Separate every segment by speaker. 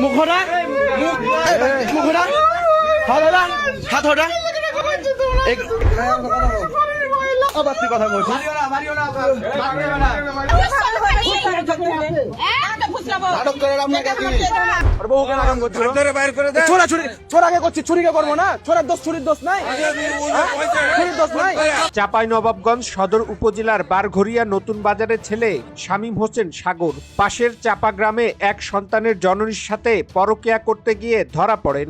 Speaker 1: মুখ হটা মুখ মুখ হটা হাত হটা হাত হটা এক- আবার তুই কথা বলছিস ছোড়া ছুরি ছোড়া কে করছি ছুরিকে করব না। ছোড়ার দোষ ছুরির দোষ নাই। হ্যাঁ? ছুরির দোষ নাই।
Speaker 2: চাঁপাইনবাবগঞ্জ সদর উপজেলার বারঘরিয়া নতুন বাজারের ছেলে শামীম হোসেন সাগর। পাশের চাপা গ্রামে এক সন্তানের জননীর সাথে পরকিয়া করতে গিয়ে ধরা পড়েন।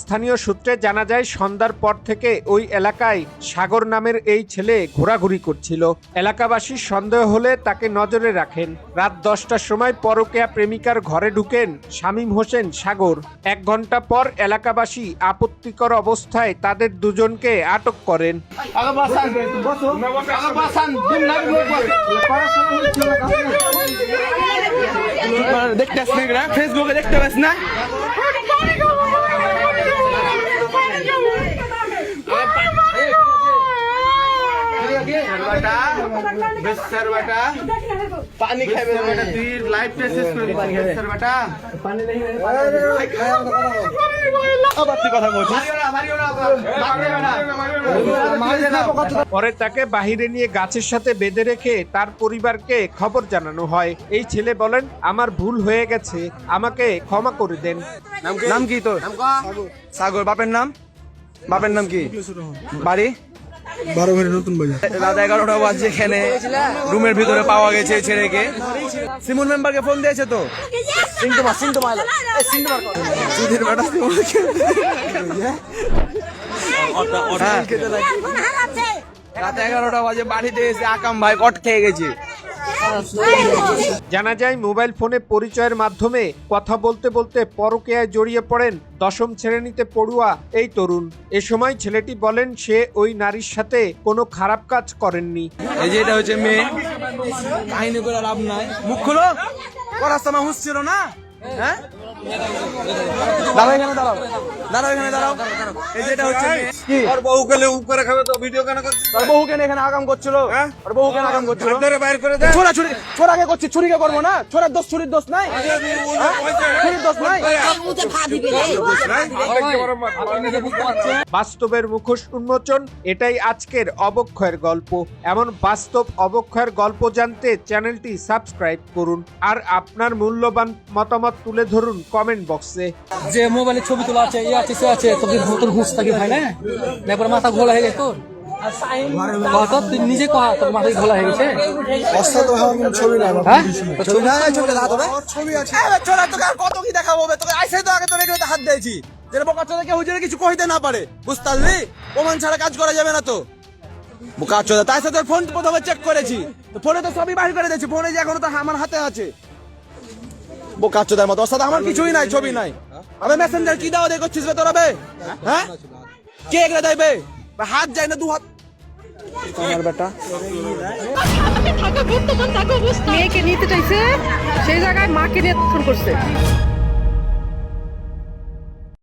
Speaker 2: স্থানীয় সূত্রে জানা যায় সন্ধ্যার পর থেকে ওই এলাকায় সাগর নামের এই ছেলে ঘোরাঘুরি করছিল। এলাকাবাসী সন্দেহ হলে তাকে নজরে রাখেন। রাত দশটার সময় পরকেয়া প্রেমিকার ঘরে ঢুকেন শামীম হোসেন সাগর। এক ঘণ্টা পর এলাকাবাসী আপত্তিকর অবস্থায় তাদের দুজনকে আটক করেন।
Speaker 1: দেখতে আসছিস না ফেসবুকে দেখতে পাস না। পানি খাবে। তুই লাইফটা শেষ করে পানি খাবে পানি
Speaker 2: পরে তাকে বাহিরে নিয়ে গাছের সাথে বেঁধে রেখে তার পরিবারকে খবর জানানো হয়। এই ছেলে বলেন আমার ভুল হয়ে গেছে আমাকে ক্ষমা করে দেন।
Speaker 1: নাম কি? তোর? সাগর। বাপের নাম? বাপের নাম কি? বাড়ি?
Speaker 3: বারো ঘরে নতুন বাজার।
Speaker 1: রাত এগারোটা বাজছে এখানে। রুমের ভিতরে পাওয়া গেছে ছেড়েকে ছেলেকে। সিমুন মেম্বারকে ফোন দিয়েছে তো? সুধীর বেটা সিমুনকে হ্যাঁ। রাত এগারোটা বাজে বাড়িতে এসে আকাম ভাই কট খেয়ে গেছে।
Speaker 2: জানা যায়, মোবাইল ফোনে পরিচয়ের মাধ্যমে কথা বলতে বলতে পরকেয়ায় জড়িয়ে পড়েন দশম শ্রেণীতে পড়ুয়া এই তরুণ। এ সময় ছেলেটি বলেন, সে ওই নারীর সাথে কোনো খারাপ কাজ করেননি।
Speaker 1: এটা হচ্ছে মেয়ে। কাহিনী করে লাভ নাই। মুখ না। হ্যাঁ? দাঁড়াও এখানে দাঁড়াও। দাঁড়াও এখানে দাঁড়াও। এই যে হচ্ছে কি?
Speaker 3: আর বউ গেলে উপরে খাবে তো ভিডিও কেন করছিস?
Speaker 1: তোর বউ কেন এখানে আগাম করছিল? বউ কেন আগাম করছিল?
Speaker 3: ধরে বাইর করে দে।
Speaker 1: ছোড়া ছুরি ছোড়াকে করছি ছুরিকে করব না। ছোড়ার দোষ ছুরির দোষ নাই? ছুরির দোষ নাই।
Speaker 2: বাস্তবের মুখোশ উন্মোচন এটাই আজকের অবক্ষয়ের গল্প। এমন বাস্তব অবক্ষয়ের গল্প জানতে চ্যানেলটি সাবস্ক্রাইব করুন। আর আপনার মূল্যবান মতামত তুলে ধরুন কমেন্ট বক্সে
Speaker 4: যে মোবাইলে ছবি তোলা আছে ইয়ে আছে সে আছে তোকে তোর ঘুষ থাকি ভাই না? একবার মাথা ঘোলা হয়ে গেছে তোর? কত তুই নিজে কহ তোর মাথায় ঘোলা হয়ে গেছে?
Speaker 3: অস্তা তো হওয়ার কোনো ছবি না
Speaker 1: ছবি না? ছবি আছে তোকে আর কত কি দেখাবো? বে? তোকে আইসে তো আগে তোর এগুলোতে হাত দিয়েছি। কেউ কিছু কইতে না পারে। বুঝতে পারলি প্রমাণ ছাড়া কাজ করা যাবে না তো। বোকা চোদা তাই সাথে ফোন প্রথমে চেক করেছি। তো ফোনে তো সবই বাহির করে দিয়েছি। ফোনে যে এখনও তো আমার হাতে আছে। বোকা চোদার মতো। সাথে আমার কিছুই নাই, ছবি নাই। আবে মেসেঞ্জার কি দাও দেখ করছিস বে তোরা বে? হ্যাঁ? কে এগুলো দেয় বে, হাত যায় না, দু হাত। আমার বেটা।
Speaker 5: মেয়েকে নিতে চাইছে, সেই জায়গায় মাকে নিয়ে ফোন করছে।